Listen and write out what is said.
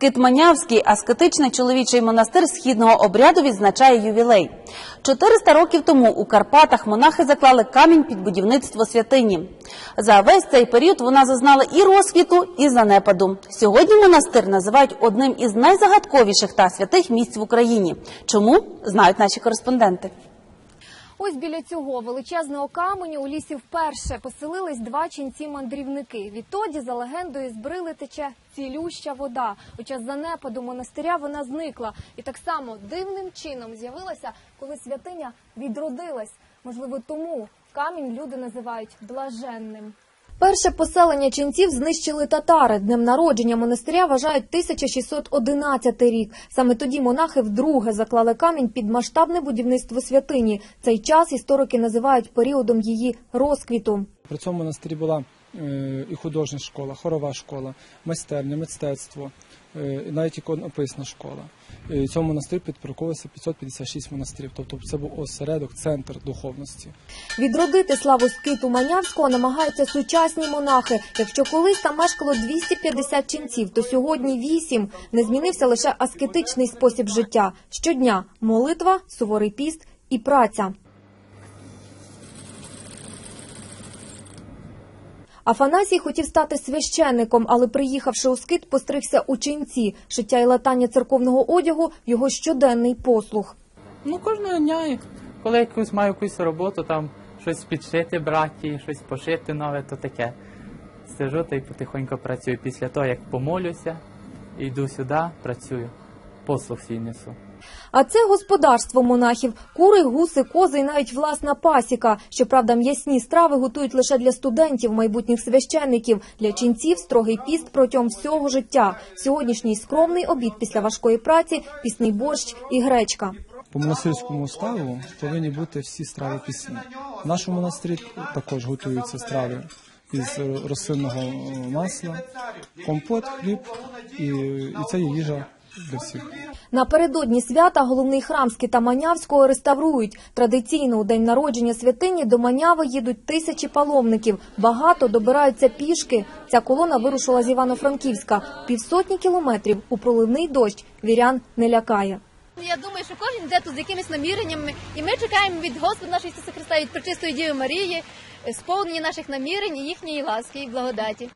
Скит Манявський, аскетичний чоловічий монастир східного обряду, відзначає ювілей. 400 років тому у Карпатах монахи заклали камінь під будівництво святині. За весь цей період вона зазнала і розквіту, і занепаду. Сьогодні монастир називають одним із найзагадковіших та святих місць в Україні. Чому знають наші кореспонденти? Ось біля цього величезного каменю у лісі вперше поселились два ченці-мандрівники. Відтоді, за легендою, з брили тече цілюща вода. У час занепаду монастиря вона зникла. І так само дивним чином з'явилася, коли святиня відродилась. Можливо, тому камінь люди називають блаженним. Перше поселення ченців знищили татари. Днем народження монастиря вважають 1611 рік. Саме тоді монахи вдруге заклали камінь під масштабне будівництво святині. Цей час історики називають періодом її розквіту. При цьому монастирі була і художня школа, хорова школа, майстерня, мистецтво, е, навіть іконописна школа. І цьому монастирі підпорядковувалося 556 монастирів, тобто це був осередок, центр духовності. Відродити славу скиту Манявського намагаються сучасні монахи. Якщо колись там мешкало 250 ченців, то сьогодні 8. Не змінився лише аскетичний спосіб життя. Щодня молитва, суворий піст і праця. Афанасій хотів стати священником, але приїхавши у скит, постригся у ченці. Шиття і латання церковного одягу – його щоденний послуг. Ну, кожного дня, коли якусь маю якусь роботу, там щось підшити браті, щось пошити нове, то таке. Сижу та й потихоньку працюю. Після того, як помолюся, йду сюди, працюю. Послуг свій несу. А це господарство монахів: кури, гуси, кози і навіть власна пасіка. Щоправда, м'ясні страви готують лише для студентів, майбутніх священників. Для ченців строгий піст протягом всього життя. Сьогоднішній скромний обід після важкої праці, пісний борщ і гречка. По монастирському уставу повинні бути всі страви пісні. В нашому монастирі також готуються страви із рослинного масла, компот, хліб, і, і це є їжа для всіх. Напередодні свята головний храм Скита Манявського реставрують. Традиційно у день народження святині до Маняви їдуть тисячі паломників. Багато добираються пішки. Ця колона вирушила з Івано-Франківська. Півсотні кілометрів у проливний дощ вірян не лякає. Я думаю, що кожен йде тут з якимись наміреннями, і ми чекаємо від Господа нашого Ісуса Христа, від Пречистої Діви Марії, сповнення наших намірень і їхньої ласки і благодаті.